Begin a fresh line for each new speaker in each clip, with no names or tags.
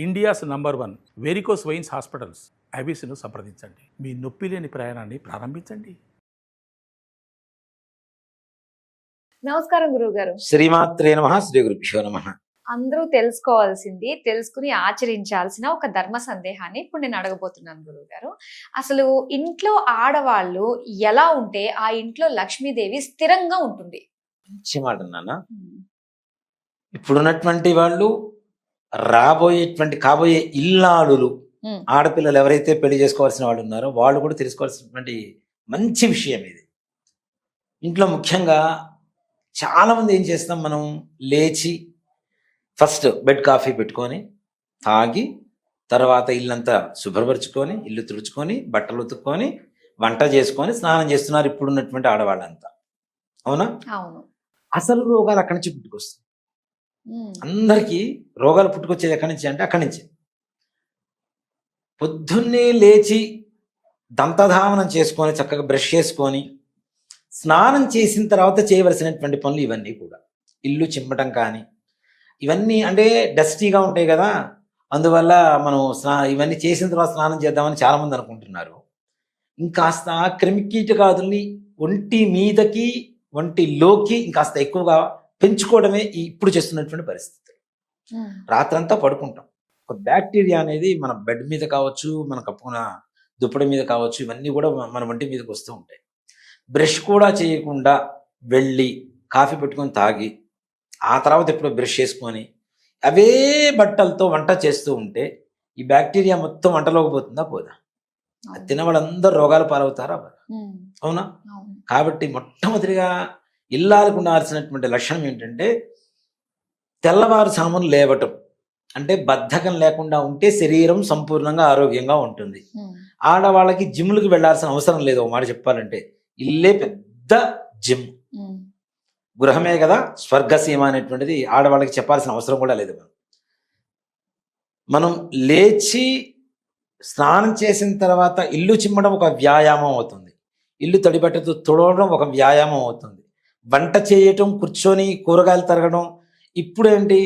India's number one varicose veins hospitals. ఐబీసీను సంప్రదించండి. మీ నొప్పి లేని ప్రయాణాన్ని ప్రారంభించండి.
నమస్కారం గురువు గారు
శ్రీమాత్రే నమ శ్రీ గురుభ్యో నమ.
అందరూ తెలుసుకోవాల్సింది తెలుసుకుని ఆచరించాల్సిన ఒక ధర్మ సందేహాన్ని ఇప్పుడు నేను అడగబోతున్నాను గురువు గారు అసలు ఇంట్లో ఆడవాళ్ళు ఎలా ఉంటే ఆ ఇంట్లో లక్ష్మీదేవి స్థిరంగా ఉంటుంది?
మంచి మాట నాన్న. ఇప్పుడున్నటువంటి వాళ్ళు రాబోయేటువంటి కాబోయే ఇల్లాలులు
ఉమ్,
ఆడపిల్లలు ఎవరైతే పెళ్ళి చేసుకోవాల్సిన వాళ్ళు ఉన్నారో వాళ్ళు కూడా తెలుసుకోవాల్సినటువంటి మంచి విషయం ఇది. ఇంట్లో ముఖ్యంగా చాలా మంది ఏం చేస్తాం మనం? లేచి ఫస్ట్ బెడ్ కాఫీ పెట్టుకొని తాగి తర్వాత ఇల్లంతా శుభ్రపరుచుకొని ఇల్లు తుడుచుకొని బట్టలు ఉతుక్కొని వంట చేసుకొని స్నానం చేస్తున్నారు ఇప్పుడున్నటువంటి ఆడవాళ్ళంతా. అవునా?
అవును.
అసలు రోగాలు అక్కడి నుంచి పుట్టుకొస్తాయి అందరికీ రోగాలు పుట్టుకొచ్చేది ఎక్కడి నుంచి అంటే అక్కడి నుంచి. పొద్దున్నే లేచి దంతధావనం చేసుకొని చక్కగా బ్రష్ చేసుకొని స్నానం చేసిన తర్వాత చేయవలసినటువంటి పనులు ఇవన్నీ కూడా. ఇల్లు చిమ్మటం కానీ ఇవన్నీ అంటే డస్టీగా ఉంటాయి కదా. అందువల్ల మనం స్నా ఇవన్నీ చేసిన తర్వాత స్నానం చేద్దామని చాలామంది అనుకుంటున్నారు. ఇంకాస్త క్రిమికీటకాదుల్ని ఒంటి మీదకి ఒంటిలోకి ఇంకాస్త ఎక్కువగా పెంచుకోవడమే ఈ ఇప్పుడు చేస్తున్నటువంటి పరిస్థితి రాత్రంతా పడుకుంటాం. ఒక బ్యాక్టీరియా అనేది మన బెడ్ మీద కావచ్చు మన కప్పుకున్న దుప్పటి మీద కావచ్చు ఇవన్నీ కూడా మన- ఒంటి మీదకి వస్తూ ఉంటాయి. బ్రష్ కూడా చేయకుండా వెళ్ళి కాఫీ పెట్టుకొని తాగి ఆ తర్వాత ఎప్పుడో బ్రష్ చేసుకొని అవే బట్టలతో వంట చేస్తూ ఉంటే ఈ బ్యాక్టీరియా మొత్తం వంటలోకి పోతుందా? పోదా. తిన్న వాళ్ళందరూ రోగాలు పాలవుతారా? అవును. కాబట్టి మొట్టమొదటిగా ఇల్లాలకు ఉండాల్సినటువంటి లక్షణం ఏంటంటే తెల్లవారుజామున లేవటం. అంటే బద్ధకం లేకుండా ఉంటే శరీరం సంపూర్ణంగా ఆరోగ్యంగా ఉంటుంది. ఆడవాళ్ళకి జిమ్లకు వెళ్ళాల్సిన అవసరం లేదు. ఒక మాట చెప్పాలంటే ఇల్లే పెద్ద జిమ్. గృహమే కదా స్వర్గసీమ అనేటువంటిది ఆడవాళ్ళకి చెప్పాల్సిన అవసరం కూడా లేదు మనం. మనం లేచి స్నానం చేసిన తర్వాత ఇల్లు చిమ్మడం ఒక వ్యాయామం అవుతుంది. ఇల్లు తడిబట్టతో తుడవడం ఒక వ్యాయామం అవుతుంది. వంట చేయటం కూర్చొని కూరగాయలు తరగడం ఇప్పుడేంటి?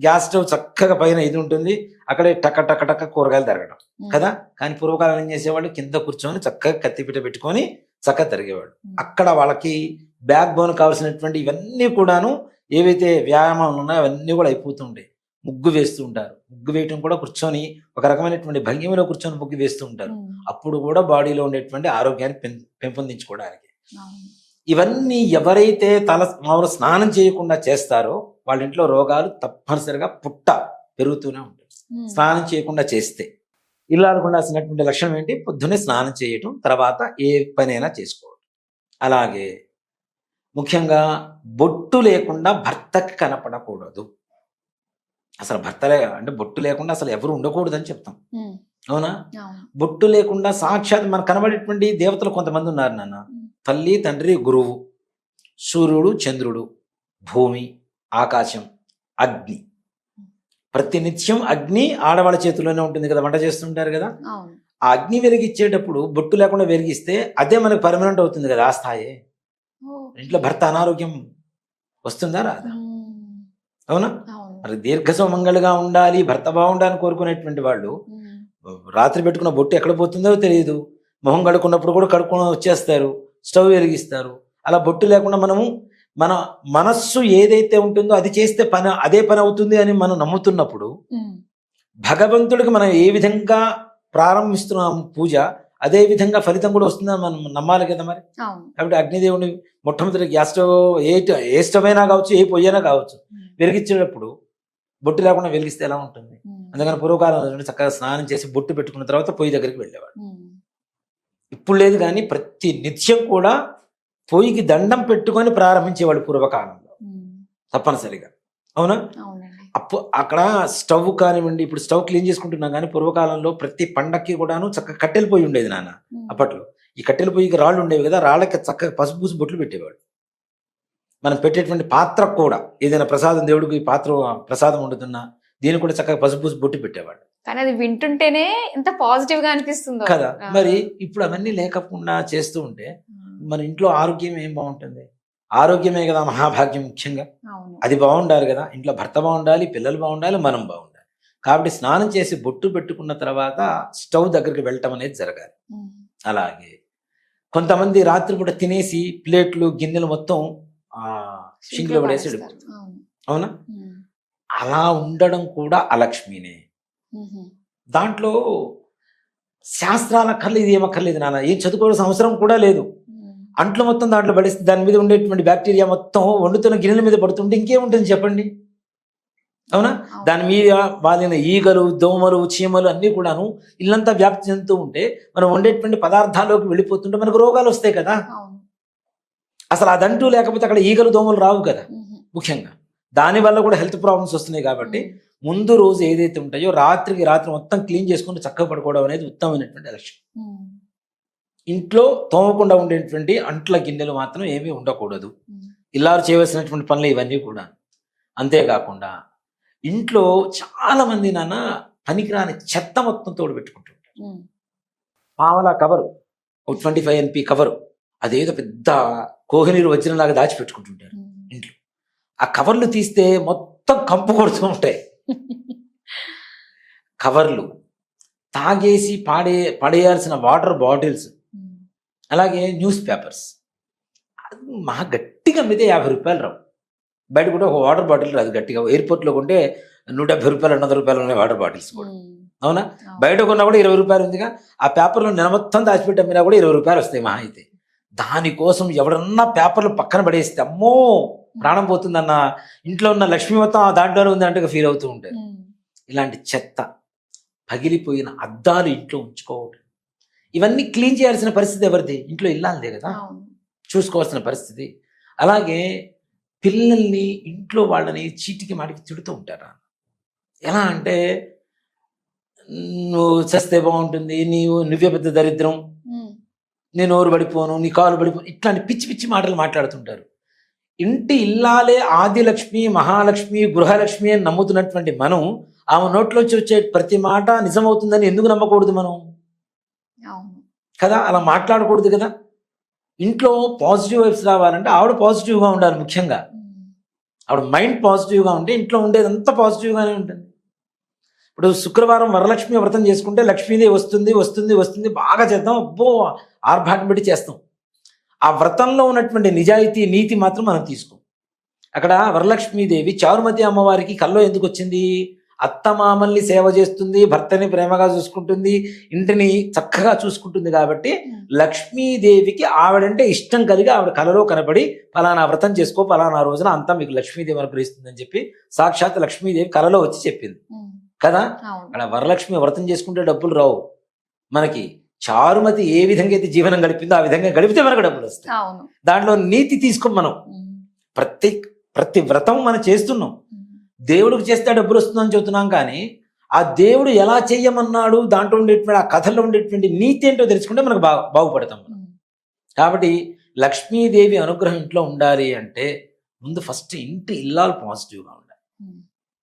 గ్యాస్ స్టవ్ చక్కగా పైన ఇది ఉంటుంది. అక్కడే టక టక టక కూరగాయలు తరగడం. కదా? కానీ పూర్వకాలం ఏం చేసేవాళ్ళు? కింద కూర్చొని చక్కగా కత్తిపీట పెట్టుకొని చక్కగా తరిగేవాడు అక్కడ వాళ్ళకి బ్యాక్ బోన్ కావాల్సినటువంటి ఇవన్నీ కూడాను ఏవైతే వ్యాయామాలు ఉన్నాయో అవన్నీ కూడా అయిపోతుంటాయి. ముగ్గు వేస్తూ ఉంటారు. ముగ్గు వేయటం కూడా కూర్చొని ఒక రకమైనటువంటి భంగిమలో కూర్చొని ముగ్గు వేస్తూ ఉంటారు. అప్పుడు కూడా బాడీలో ఉండేటువంటి ఆరోగ్యాన్ని పెంపొందించుకోవడానికి. ఇవన్నీ ఎవరైతే తల మామూలు స్నానం చేయకుండా చేస్తారో వాళ్ళ ఇంట్లో రోగాలు తప్పనిసరిగా పుట్ట పెరుగుతూనే ఉంటాయి
ఉమ్,
స్నానం చేయకుండా చేస్తే. ఇల్లాలకు ఉండాల్సినటువంటి లక్షణం ఏంటి? పొద్దున్నే స్నానం చేయటం తర్వాత ఏ పనైనా చేసుకోవడం అలాగే ముఖ్యంగా బొట్టు లేకుండా భర్తకి కనపడకూడదు. అసలు భర్త లే అంటే బొట్టు లేకుండా అసలు ఎవరు ఉండకూడదని చెప్తాం.
ఉమ్,
అవునా?
అవును.
బొట్టు లేకుండా సాక్షాత్ మనకు కనబడేటువంటి దేవతలు కొంతమంది ఉన్నారు నాన్న. తల్లి తండ్రి గురువు సూర్యుడు చంద్రుడు భూమి ఆకాశం అగ్ని. ప్రతినిత్యం అగ్ని ఆడవాళ్ళ చేతిలోనే ఉంటుంది కదా వంట చేస్తుంటారు కదా. ఆ అగ్ని వెలిగించేటప్పుడు బొట్టు లేకుండా వెలిగిస్తే అదే మనకు పర్మనెంట్ అవుతుంది కదా ఆ స్థాయి. ఇంట్లో భర్త అనారోగ్యం వస్తుందా రాదా? అవునా? మరి దీర్ఘ సుమంగళిగా ఉండాలి భర్త బాగుండాలని కోరుకునేటువంటి వాళ్ళు రాత్రి పెట్టుకున్న బొట్టు ఎక్కడ పోతుందో తెలియదు. మొహం కడుక్కున్నప్పుడు కూడా కడుక్కొని వచ్చేస్తారు. స్టవ్ వెలిగిస్తారు. అలా బొట్టు లేకుండా మనము మన మనస్సు ఏదైతే ఉంటుందో అది చేస్తే పని అదే పని అవుతుంది అని మనం నమ్ముతున్నప్పుడు భగవంతుడికి మనం ఏ విధంగా ప్రారంభిస్తున్నాం పూజ అదే విధంగా ఫలితం కూడా వస్తుందని మనం నమ్మాలి కదా మరి? కాబట్టి అగ్నిదేవుని మొట్టమొదటి గ్యాస్ స్టవ్ ఏ ఏ స్టవ్ అయినా కావచ్చు ఏ పొయ్యి అయినా కావచ్చు వెలిగించేటప్పుడు బొట్టు లేకుండా వెలిగిస్తే ఎలా ఉంటుంది? అందుకని పూర్వకాలంలో చక్కగా స్నానం చేసి బొట్టు పెట్టుకున్న తర్వాత పొయ్యి దగ్గరికి వెళ్ళేవాడు. ఇప్పుడు లేదు కానీ ప్రతి నిత్యం కూడా పొయ్యికి దండం పెట్టుకొని ప్రారంభించేవాడు పూర్వకాలంలో. తప్పనిసరిగా. అవునా? అప్పు అక్కడ స్టవ్ కానివ్వండి ఇప్పుడు స్టవ్ క్లీన్ చేసుకుంటున్నాం కానీ పూర్వకాలంలో ప్రతి పండక్కి కూడాను చక్కగా కట్టెల పొయ్యి ఉండేది నాన్న అప్పట్లో. ఈ కట్టెల పొయ్యికి రాళ్ళు ఉండేవి కదా రాళ్ళకి చక్కగా పసుపు పూసి బొట్లు పెట్టేవాడు మనం పెట్టేటువంటి పాత్ర కూడా ఏదైనా ప్రసాదం దేవుడికి ఈ పాత్ర ప్రసాదం వండుతున్నా దీనికి కూడా చక్కగా పసుపు పూసి బొట్టు పెట్టేవాడు
కానీ అది వింటుంటేనే ఎంత పాజిటివ్గా అనిపిస్తుందో.
కదా. మరి ఇప్పుడు అవన్నీ లేకుండా చేస్తూ ఉంటే మన ఇంట్లో ఆరోగ్యం ఏం బాగుంటుంది? ఆరోగ్యమే కదా మహాభాగ్యం ముఖ్యంగా. అది బాగుండాలి కదా. ఇంట్లో భర్త బాగుండాలి పిల్లలు బాగుండాలి మనం బాగుండాలి. కాబట్టి స్నానం చేసి బొట్టు పెట్టుకున్న తర్వాత స్టవ్ దగ్గరికి వెళ్ళటం అనేది జరగాలి. అలాగే కొంతమంది రాత్రిపూట తినేసి ప్లేట్లు గిన్నెలు మొత్తం ఆ సింక్లో పడేసి.
అవును.
అలా ఉండడం కూడా అలక్ష్మినే. దాంట్లో శాస్త్రాల అక్కర్లేదు ఏమక్కర్లేదు నాన్న ఏం చదువుకోవాల్సిన అవసరం కూడా లేదు. అంట్లు మొత్తం దాంట్లో పడేస్తే దాని మీద ఉండేటువంటి బ్యాక్టీరియా మొత్తం వండుతున్న గిన్నెల మీద పడుతుంటే ఇంకేముంటుంది చెప్పండి అవునా. దాని మీద వాలిన ఈగలు దోమలు చీమలు అన్నీ కూడాను ఇల్లంతా వ్యాప్తి చెందుతూ ఉంటే మనం వండేటువంటి పదార్థాల్లోకి వెళ్ళిపోతుంటే మనకు రోగాలు వస్తాయి కదా. అసలు అదంటూ లేకపోతే అక్కడ ఈగలు దోమలు రావు కదా. ముఖ్యంగా దాని వల్ల కూడా హెల్త్ ప్రాబ్లమ్స్ వస్తున్నాయి కాబట్టి. ముందు రోజు ఏదైతే ఉంటాయో రాత్రికి రాత్రి మొత్తం క్లీన్ చేసుకుని చక్కగా పడుకోవడం అనేది ఉత్తమమైనటువంటి లక్ష్యం. ఇంట్లో తోమకుండా ఉండేటువంటి అంట్ల గిన్నెలు మాత్రం ఏమీ ఉండకూడదు. ఇల్లారు చేయవలసినటువంటి పనులు ఇవన్నీ కూడా అంతేకాకుండా ఇంట్లో చాలా మంది నాన్న పనికిరాని చెత్త మొత్తం తోడు పెట్టుకుంటుంటారు. పావలా కవరు ఒక ట్వంటీ ఫైవ్ ఎన్పి కవరు అదేదో పెద్ద కోహినీరు వజ్రంలాగా దాచిపెట్టుకుంటుంటారు. ఇంట్లో ఆ కవర్లు తీస్తే మొత్తం కంపు కొడుతూ ఉంటాయి కవర్లు తాగేసి పాడే పడేయాల్సిన వాటర్ బాటిల్స్. అలాగే న్యూస్ పేపర్స్. అది మహా గట్టిగా అమ్మితే యాభై రూపాయలు రావు. బయట కూడా ఒక వాటర్ బాటిల్ రాదు గట్టిగా. ఎయిర్పోర్ట్లో కొంటే నూట డెబ్బై రూపాయలు రెండు వందల రూపాయలు ఉన్నాయి వాటర్ బాటిల్స్ కూడా. అవును. బయట కొన్నా కూడా ఇరవై రూపాయలు ఉందిగా. ఆ పేపర్లో నెల మొత్తం దాచిపెట్టి అమ్మినా కూడా ఇరవై రూపాయలు వస్తాయి మహా అయితే. దానికోసం ఎవడన్నా పేపర్లు పక్కన పడేస్తే అమ్మో! ప్రాణం పోతుందన్న ఇంట్లో ఉన్న లక్ష్మీ మొత్తం ఆ దాంట్లోనే ఉంది అంటే ఫీల్ అవుతూ ఉంటారు. ఇలాంటి చెత్త పగిలిపోయిన అద్దాలు ఇంట్లో ఉంచుకోవడం ఇవన్నీ క్లీన్ చేయాల్సిన పరిస్థితి ఎవరిది? ఇంట్లో ఇల్లాలదే కదా. చూసుకోవాల్సిన పరిస్థితి. అలాగే పిల్లల్ని ఇంట్లో వాళ్ళని చీటికి మాటికి తిడుతూ ఉంటారా ఎలా అంటే నువ్వు చస్తే బాగుంటుంది నీవు నువ్వే పెద్ద దరిద్రం. నేను ఓరు పడిపోను నీ కాలు పడిపోను. ఇట్లాంటి పిచ్చి పిచ్చి మాటలు మాట్లాడుతుంటారు. ఇంటి ఇల్లాలే ఆదిలక్ష్మి మహాలక్ష్మి గృహలక్ష్మి అని నమ్ముతున్నటువంటి మనం ఆమె నోట్లోంచి వచ్చే ప్రతి మాట నిజమవుతుందని ఎందుకు నమ్మకూడదు మనం. కదా అలా మాట్లాడకూడదు కదా? ఇంట్లో పాజిటివ్ వైబ్స్ రావాలంటే ఆవిడ పాజిటివ్గా ఉండాలి ముఖ్యంగా. ఆవిడ మైండ్ పాజిటివ్గా ఉంటే ఇంట్లో ఉండేదంతా పాజిటివ్గానే ఉంటుంది. ఇప్పుడు శుక్రవారం వరలక్ష్మి వ్రతం చేసుకుంటే లక్ష్మీదేవి వస్తుంది వస్తుంది వస్తుంది బాగా చేద్దాం అబ్బో ఆర్భాటం పెట్టి చేస్తాం. ఆ వ్రతంలో ఉన్నటువంటి నిజాయితీ నీతి మాత్రం మనం తీసుకోం అక్కడ వరలక్ష్మీదేవి చారుమతి అమ్మవారికి కల్లో ఎందుకు వచ్చింది అత్తమామల్ని సేవ చేస్తుంది భర్తని ప్రేమగా చూసుకుంటుంది ఇంటిని చక్కగా చూసుకుంటుంది కాబట్టి
ఉమ్.
లక్ష్మీదేవికి ఆవిడంటే ఇష్టం కలిగి ఆవిడ కలలో కనబడి ఫలానా వ్రతం చేసుకో ఫలానా రోజున అంతా మీకు లక్ష్మీదేవి అనుగ్రహిస్తుందని చెప్పి సాక్షాత్ లక్ష్మీదేవి కలలో వచ్చి చెప్పింది
ఉమ్.
కదా. అక్కడ వరలక్ష్మి వ్రతం చేసుకుంటే డబ్బులు రావు మనకి చారుమతి ఏ విధంగా అయితే జీవనం గడిపిందో ఆ విధంగా గడిపితే మనకు డబ్బులు వస్తాయి. దాంట్లో నీతి తీసుకోం మనం. ప్రతి ప్రతి వ్రతం మనం చేస్తున్నాం. దేవుడికి చేస్తే డబ్బులు వస్తుందని చెబుతున్నాం కానీ ఆ దేవుడు ఎలా చెయ్యమన్నాడు దాంట్లో ఉండేటువంటి ఆ కథలో ఉండేటువంటి నీతి ఏంటో తెలుసుకుంటే మనకు బాగు బాగుపడతాం మనం. కాబట్టి లక్ష్మీదేవి అనుగ్రహం ఇంట్లో ఉండాలి అంటే ముందు ఫస్ట్ ఇంటి ఇల్లాలు పాజిటివ్గా ఉండాలి.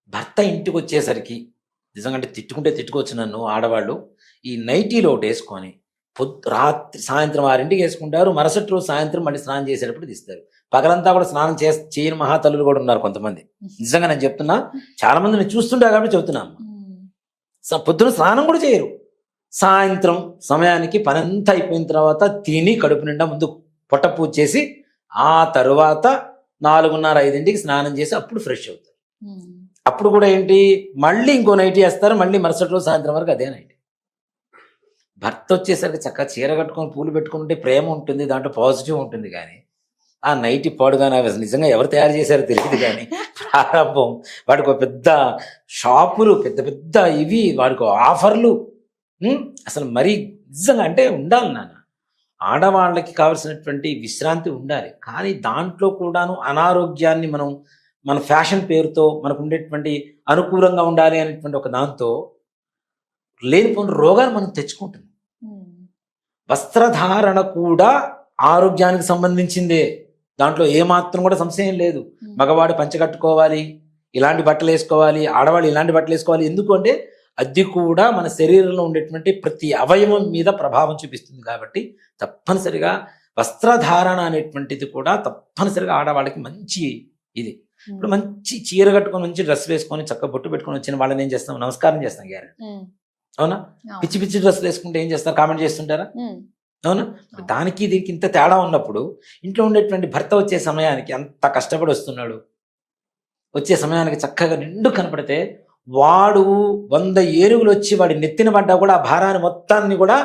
భర్త ఇంటికి వచ్చేసరికి నిజంగా అంటే తిట్టుకుంటే తిట్టుకోవచ్చు నన్ను ఆడవాళ్ళు ఈ నైటీలో ఒకటి వేసుకొని పొద్దు రాత్రి సాయంత్రం ఆరింటికి వేసుకుంటారు. మరుసటి రోజు సాయంత్రం మళ్ళీ స్నానం చేసేటప్పుడు తీస్తారు. పగలంతా కూడా స్నానం చే చేయని మహాతల్లులు కూడా ఉన్నారు కొంతమంది. నిజంగా నేను చెప్తున్నా చాలా మంది నేను చూస్తుంటా కాబట్టి. స- పొద్దున స్నానం కూడా చేయరు. సాయంత్రం సమయానికి పని అంతా అయిపోయిన తర్వాత తిని కడుపు నిండా ముందు పొట్ట పూజ చేసి ఆ తరువాత నాలుగున్నర ఐదింటికి స్నానం చేసి అప్పుడు ఫ్రెష్ అవుతారు. అప్పుడు కూడా ఏంటి మళ్ళీ ఇంకో నైట్ వేస్తారు. మళ్ళీ మరుసటి రోజు సాయంత్రం వరకు అదే నైట్. భర్త వచ్చేసరికి చక్కగా చీర కట్టుకొని పూలు పెట్టుకుంటే ప్రేమ ఉంటుంది దాంట్లో పాజిటివ్ ఉంటుంది కానీ ఆ నైటి పాడుగానే అవి నిజంగా ఎవరు తయారు చేశారో తెలియదు కానీ ప్రారంభం వాడికి ఒక పెద్ద షాపులు పెద్ద పెద్ద ఇవి వాడికి ఆఫర్లు. అసలు మరీ నిజంగా అంటే ఉండాలి నాన్న. ఆడవాళ్ళకి కావలసినటువంటి విశ్రాంతి ఉండాలి. కానీ దాంట్లో కూడాను అనారోగ్యాన్ని మనం మన ఫ్యాషన్ పేరుతో మనకు ఉండేటువంటి అనుకూలంగా ఉండాలి అనేటువంటి ఒక దాంతో లేనిపోయిన రోగాలు మనం
తెచ్చుకుంటుంది
వస్త్రధారణ కూడా ఆరోగ్యానికి సంబంధించిందే. దాంట్లో ఏమాత్రం కూడా సంశయం లేదు. మగవాడు పంచ కట్టుకోవాలి ఇలాంటి బట్టలు వేసుకోవాలి ఆడవాళ్ళు ఇలాంటి బట్టలు వేసుకోవాలి. ఎందుకు అంటే అది కూడా మన శరీరంలో ఉండేటువంటి ప్రతి అవయవం మీద ప్రభావం చూపిస్తుంది కాబట్టి తప్పనిసరిగా వస్త్రధారణ అనేటువంటిది కూడా తప్పనిసరిగా ఆడవాళ్ళకి మంచి ఇది. ఇప్పుడు మంచి చీర కట్టుకొని మంచి డ్రెస్ వేసుకొని చక్కగా బొట్టు పెట్టుకొని వచ్చిన వాళ్ళని ఏం చేస్తాం? నమస్కారం చేస్తాం గ్యారెంటీ.
ఉమ్,
అవునా. పిచ్చి పిచ్చి డ్రెస్ వేసుకుంటే ఏం చేస్తారు? కామెంట్ చేస్తుంటారా? అవును. దానికి దీనికి ఇంత తేడా ఉన్నప్పుడు ఇంట్లో ఉండేటువంటి భర్త వచ్చే సమయానికి అంత కష్టపడి వస్తున్నాడు. వచ్చే సమయానికి చక్కగా నిండు కనపడితే వాడు వంద ఏరుగులు వచ్చి వాడి నెత్తిన పడ్డా కూడా ఆ భారాన్ని మొత్తాన్ని కూడా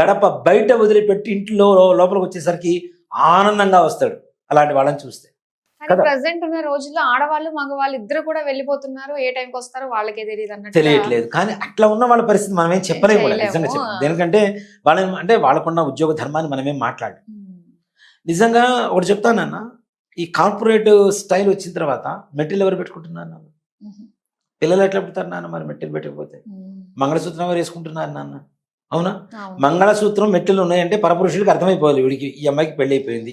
గడప బయట వదిలిపెట్టి ఇంట్లో లోపలికి వచ్చేసరికి ఆనందంగా వస్తాడు అలాంటి వాళ్ళని చూస్తే.
కానీ. ప్రజెంట్ ఉన్న రోజుల్లో ఆడవాళ్ళు మగవాళ్ళు ఇద్దరు కూడా వెళ్ళిపోతున్నారు. ఏ టైంకి వస్తారో వాళ్ళకే తెలియదు అన్నట్టు
తెలియట్లేదు. కానీ అట్లా ఉన్న వాళ్ళ పరిస్థితి చెప్పలేము కూడా
చేయలేము.
నిజంగా చెప్పలేము దేనికంటే వాళ్ళ అంటే వాళ్ళకున్న ఉద్యోగ ధర్మాన్ని మనమేం మాట్లాడు నిజంగా ఒకటి చెప్తానన్న ఈ కార్పొరేట్ స్టైల్ వచ్చిన తర్వాత మెటీరియల్ ఎవరు పెట్టుకుంటున్నారు నాన్న? పిల్లలు ఎట్లా పెడతారు నాన్న మరి మెటీరియల్ పెట్టకపోతే? మంగళసూత్రం ఎవరు వేసుకుంటున్నారు నాన్న? అవునా? మంగళసూత్రం మెట్టెలు ఉన్నాయంటే పరపురుషుడికి అర్థమైపోవాలి వీడికి. ఈ అమ్మాయికి పెళ్ళి అయిపోయింది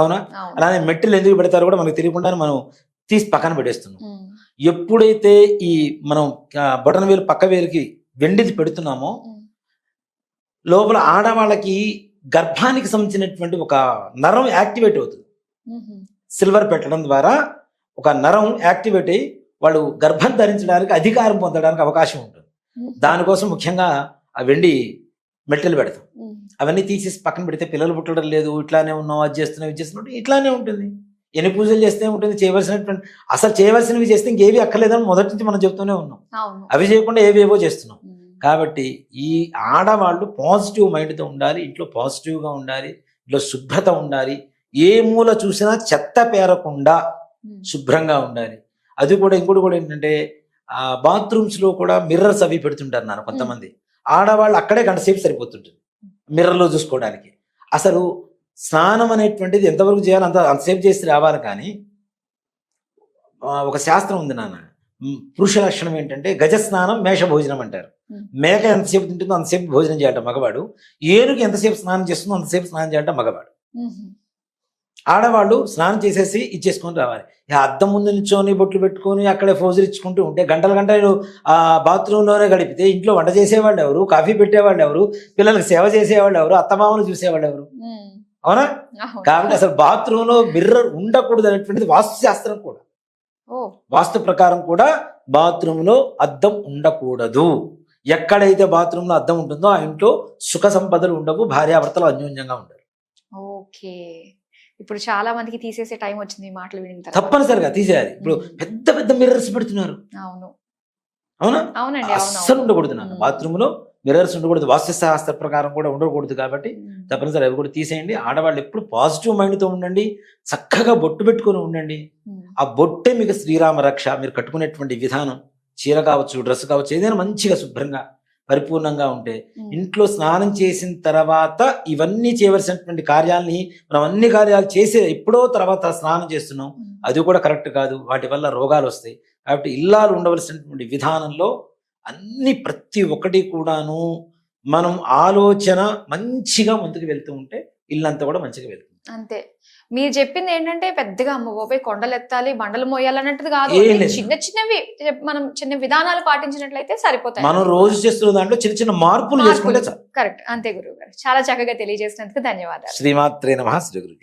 అవునా? అలానే మెట్టెలు ఎందుకు పెడతారో కూడా మనకు తెలియకుండానే మనం తీసి పక్కన పెట్టేస్తున్నాం. ఎప్పుడైతే ఈ మనం బొటన వేలు పక్క వేలుకి వెండిది పెడుతున్నామో లోపల ఆడవాళ్ళకి గర్భానికి సంబంధించినటువంటి ఒక నరం యాక్టివేట్ అవుతుంది. సిల్వర్ పెట్టడం ద్వారా ఒక నరం యాక్టివేట్ అయ్యి వాళ్ళు గర్భం ధరించడానికి అధికారం పొందడానికి అవకాశం ఉంటుంది. దానికోసం ముఖ్యంగా ఆ వెండి మెట్టెలు పెడతాం. అవన్నీ తీసేసి పక్కన పెడితే పిల్లలు పుట్టడం లేదు ఇట్లానే ఉన్నాం అది చేస్తున్నాం ఇది చేస్తున్నాం ఇట్లానే ఉంటుంది. ఎన్ని పూజలు చేస్తే ఉంటుంది చేయవలసినటువంటి అసలు చేయవలసినవి చేస్తే ఇంకేవి అక్కర్లేదని మొదటి నుంచి మనం చెప్తూనే ఉన్నాం. అవి చేయకుండా ఏవేవో చేస్తున్నాం. కాబట్టి ఈ ఆడవాళ్ళు పాజిటివ్ మైండ్తో ఉండాలి ఇంట్లో పాజిటివ్గా ఉండాలి ఇంట్లో శుభ్రత ఉండాలి ఏ మూల చూసినా చెత్త పేరకుండా. శుభ్రంగా ఉండాలి. అది కూడా ఇంకోటి కూడా ఏంటంటే ఆ బాత్రూమ్స్లో కూడా మిర్రర్స్ అవి పెడుతుంటారు నాన్న కొంతమంది. ఆడవాళ్ళు అక్కడే గంట సేపు సరిపోతుంటుంది. మిర్రర్లో చూసుకోవడానికి. అసలు స్నానం అనేటువంటిది ఎంతవరకు చేయాలి అంత అంతసేపు చేసి రావాలి కానీ ఒక శాస్త్రం ఉంది నాన్న. పురుష లక్షణం ఏంటంటే గజ స్నానం మేష భోజనం అంటారు. మేక ఎంతసేపు తింటుందో అంతసేపు భోజనం చేయాలట మగవాడు. ఏనుగు ఎంతసేపు స్నానం చేస్తుందో అంతసేపు స్నానం చేయాలట మగవాడు. ఆడవాళ్ళు స్నానం చేసేసి ఇచ్చేసుకొని రావాలి. ఇక అద్దం ముందు నిల్చొని బొట్లు పెట్టుకొని అక్కడే ఫోజులు ఇచ్చుకుంటూ ఉంటే గంటల గంటలు ఆ బాత్రూంలోనే గడిపితే ఇంట్లో వంట చేసేవాళ్ళు ఎవరు కాఫీ పెట్టేవాళ్ళు ఎవరు పిల్లలకు సేవ చేసేవాళ్ళు ఎవరు అత్తమామలు చూసేవాళ్ళు ఎవరు. అవునా. కాబట్టి అసలు బాత్రూంలో మిర్రర్ ఉండకూడదు అనేటువంటిది వాస్తు శాస్త్రం కూడా వాస్తు ప్రకారం కూడా బాత్రూంలో అద్దం ఉండకూడదు. ఎక్కడైతే బాత్రూంలో అద్దం ఉంటుందో ఆ ఇంట్లో సుఖ సంపదలు ఉండవు భార్యాభర్తలు అన్యోన్యంగా ఉండరు
ఓకే. ఇప్పుడు చాలా మందికి తీసేసే టైం వచ్చింది మాటలు తర్వాత.
తప్పనిసరిగా తీసేయాలి. ఇప్పుడు. పెద్ద పెద్ద మిర్రర్స్ పెడుతున్నారు.
అవును.
అవునా?
అవునండి అవును
అస్సలు ఉండకూడదు నాన్న. బాత్రూమ్లో మిర్రర్స్ ఉండకూడదు. వాస్తు శాస్త్ర ప్రకారం కూడా ఉండకూడదు కాబట్టి. తప్పనిసరి అవి కూడా తీసేయండి. ఆడవాళ్ళు ఎప్పుడు పాజిటివ్ మైండ్తో ఉండండి. చక్కగా బొట్టు పెట్టుకొని ఉండండి. ఆ బొట్టే మీకు శ్రీరామ రక్ష. మీరు కట్టుకునేటువంటి విధానం. చీర కావచ్చు డ్రెస్ కావచ్చు ఏదైనా మంచిగా శుభ్రంగా. పరిపూర్ణంగా ఉంటే. ఇంట్లో స్నానం చేసిన తర్వాత ఇవన్నీ చేయవలసినటువంటి కార్యాలని మనం అన్ని కార్యాలు చేసే ఎప్పుడో తర్వాత స్నానం చేస్తున్నాం. అది కూడా కరెక్ట్ కాదు వాటి వల్ల రోగాలు వస్తాయి కాబట్టి ఇల్లాలు ఉండవలసినటువంటి విధానంలో అన్ని ప్రతి ఒక్కటి కూడాను మనం ఆలోచన మంచిగా ముందుకు వెళ్తూ ఉంటే ఇల్లంతా కూడా మంచిగా వెళ్తుంది
అంతే. మీరు చెప్పింది ఏంటంటే పెద్దగా అమ్మ బాబాయ్ కొండలు ఎత్తాలి బండలు మోయాలి అన్నట్టుది కాదు. చిన్న చిన్నవి మనం చిన్న విధానాలు పాటించినట్లయితే సరిపోతాయి.
మనం రోజు చేస్తున్న దాంట్లో చిన్న చిన్న మార్పులు
కరెక్ట్. అంతే గురువు గారు చాలా చక్కగా తెలియజేసినందుకు ధన్యవాదాలు.
శ్రీమాత్రే నమ. శ్రీ గురు